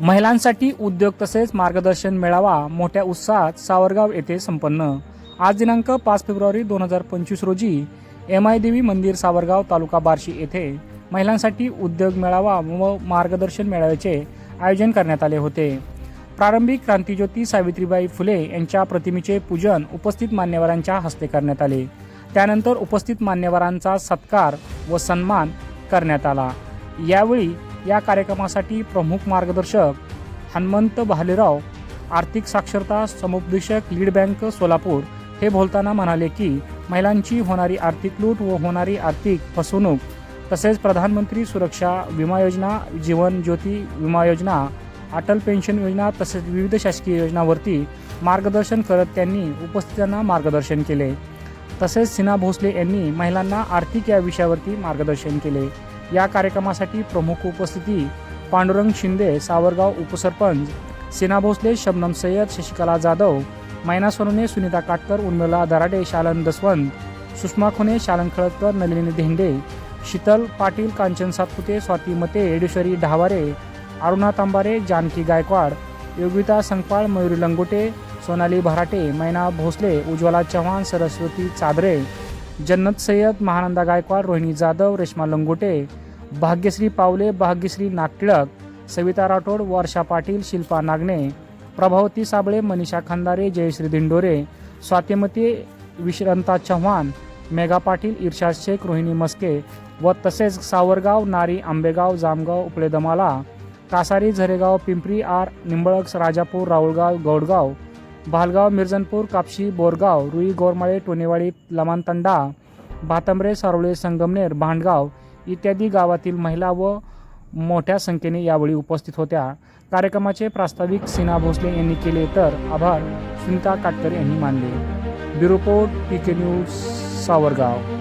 महिलांसाठी उद्योग तसेच मार्गदर्शन मेळावा मोठ्या उत्साहात सावरगाव येथे संपन्न. आज दिनांक पाच फेब्रुवारी दोन हजार पंचवीस रोजी एम आय देवी मंदिर सावरगाव तालुका बार्शी येथे महिलांसाठी उद्योग मेळावा व मार्गदर्शन मेळाव्याचे आयोजन करण्यात आले होते. प्रारंभिक क्रांतीज्योती सावित्रीबाई फुले यांच्या प्रतिमेचे पूजन उपस्थित मान्यवरांच्या हस्ते करण्यात आले. त्यानंतर उपस्थित मान्यवरांचा सत्कार व सन्मान करण्यात आला. यावेळी या कार्यक्रमासाठी प्रमुख मार्गदर्शक हनुमंत भालेराव आर्थिक साक्षरता समुपदेशक लीड बँक सोलापूर हे बोलताना म्हणाले की महिलांची होणारी आर्थिक लूट व होणारी आर्थिक फसवणूक तसेच प्रधानमंत्री सुरक्षा विमा योजना जीवन ज्योती विमा योजना अटल पेन्शन योजना तसेच विविध शासकीय योजनांवरती मार्गदर्शन करत त्यांनी उपस्थितांना मार्गदर्शन केले. तसेच सिन्हा भोसले यांनी महिलांना आर्थिक या विषयावरती मार्गदर्शन केले. या कार्यक्रमासाठी प्रमुख उपस्थिती पांडुरंग शिंदे सावरगाव उपसरपंच सिना भोसले शबनम सय्यद शशिकला जाधव मैना सोनवणे सुनीता काटकर उन्मला दराडे शालन दसवंत सुषमा खुने शालन खळदकर नलिनी धेंडे शीतल पाटील कांचन सातपुते स्वाती मते येडेश्वरी ढावारे अरुणा तांबारे जानकी गायकवाड योगिता संकपाळ मयुरी लंगोटे सोनाली भराटे मैना भोसले उज्ज्वला चव्हाण सरस्वती चादरे जन्नत सय्यद महानंदा गायकवाड रोहिणी जाधव रेश्मा लंगोटे भाग्यश्री पावले भाग्यश्री नागटिळक सविता राठोड वर्षा पाटील शिल्पा नागणे प्रभावती साबळे मनीषा खंदारे जयश्री दिंडोरे स्वातीमती विश्रांता चव्हाण मेघा पाटील इर्शाद शेख रोहिणी मस्के व तसेच सावरगाव नारी आंबेगाव जामगाव उपळेदमाला कासारी झरेगाव पिंपरी आर निंबळक राजापूर राऊळगाव गौडगाव भालगाव मिर्जनपूर कापशी बोरगाव रुई गोरमाळे टोनेवाडी लमानतंडा भातंबरे सारोळे संगमनेर भांडगाव इत्यादी गावातील महिला व मोठ्या संख्येने यावेळी उपस्थित होत्या. कार्यक्रमाचे प्रास्ताविक सिन्हा भोसले यांनी केले तर आभार सुनीता काटकर यांनी मानले. Bureau report P K news Savargaon.